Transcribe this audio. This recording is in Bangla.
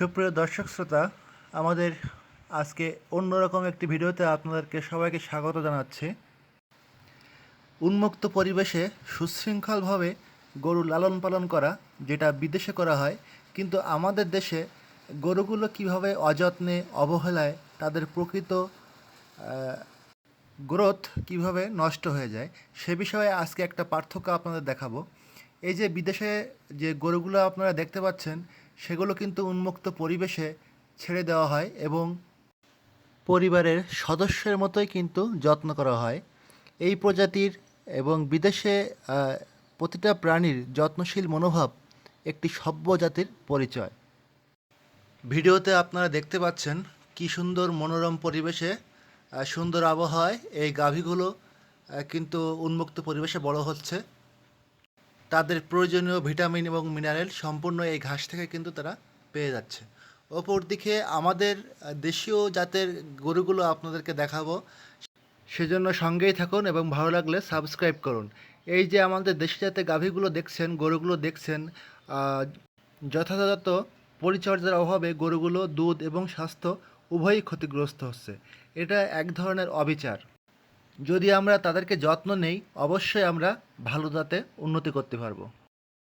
সুপ্রিয় দর্শক শ্রোতা, আমাদের আজকে অন্যরকম একটি ভিডিওতে আপনাদেরকে সবাইকে স্বাগত জানাচ্ছি। উন্মুক্ত পরিবেশে সুশৃঙ্খলভাবে গরু লালন পালন করা, যেটা বিদেশে করা হয়, কিন্তু আমাদের দেশে গরুগুলো কীভাবে অযত্নে, অবহেলায় তাদের প্রকৃত গ্রোথ কীভাবে নষ্ট হয়ে যায়, সে বিষয়ে আজকে একটা পার্থক্য আপনাদের দেখাবো। এই যে বিদেশে যে গরুগুলো আপনারা দেখতে পাচ্ছেন সেগুলো কিন্তু উন্মুক্ত পরিবেশে ছেড়ে দেওয়া হয় এবং পরিবারের সদস্যের মতোই কিন্তু যত্ন করা হয়। এই প্রজাতির এবং বিদেশে প্রতিটা প্রাণীর যত্নশীল মনোভাব একটি সভ্য জাতির পরিচয়। ভিডিওতে আপনারা দেখতে পাচ্ছেন কি সুন্দর মনোরম পরিবেশে সুন্দর আবহাওয়ায় এই গাভীগুলো কিন্তু উন্মুক্ত পরিবেশে বড় হচ্ছে। তাদের প্রয়োজনীয় ভিটামিন এবং মিনারেল সম্পূর্ণ এই ঘাস থেকে কিন্তু তারা পেয়ে যাচ্ছে। অপরদিকে আমাদের দেশীয় জাতের গরুগুলো আপনাদেরকে দেখাবো। সেজন্য সঙ্গেই থাকুন এবং ভালো লাগলে সাবস্ক্রাইব করুন। এই যে আমাদের দেশি জাতের গাভীগুলো দেখছেন, গরুগুলো দেখছেন যথাযথ পরিচর্যার অভাবে গরুগুলো দুধ এবং স্বাস্থ্য উভয়ই ক্ষতিগ্রস্ত হচ্ছে। এটা এক ধরনের অবিচার। যদি আমরা তাদেরকে যত্ন নেই অবশ্যই আমরা ভালো জাতে উন্নতি করতে পারব।